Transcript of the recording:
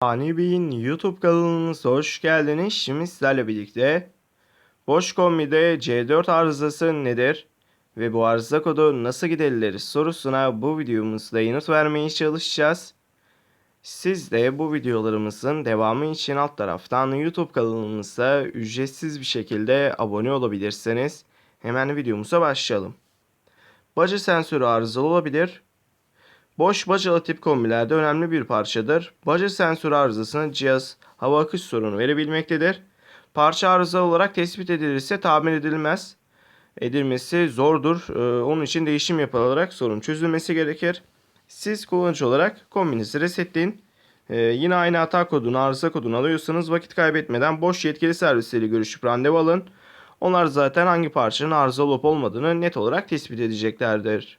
Ani Bey'in YouTube kanalımıza hoş geldiniz. Şimdi sizlerle birlikte boş kombide C4 arızası nedir ve bu arıza kodu nasıl giderilir sorusuna bu videomuzda yanıt vermeye çalışacağız. Siz de bu videolarımızın devamı için alt taraftan YouTube kanalımıza ücretsiz bir şekilde abone olabilirsiniz. Hemen videomuza başlayalım. Baca sensörü arızalı olabilir. Boş bacalı tip kombilerde önemli bir parçadır. Baca sensörü arızasına cihaz hava akış sorunu verebilmektedir. Parça arızalı olarak tespit edilirse tamir edilmez. Edilmesi zordur. Ee, onun için değişim yapılarak sorun çözülmesi gerekir. Siz kullanıcı olarak kombinizi resetleyin. Ee, yine aynı hata kodunu, arıza kodunu alıyorsanız vakit kaybetmeden boş yetkili servisleriyle görüşüp randevu alın. Onlar zaten hangi parçanın arızalı olup olmadığını net olarak tespit edeceklerdir.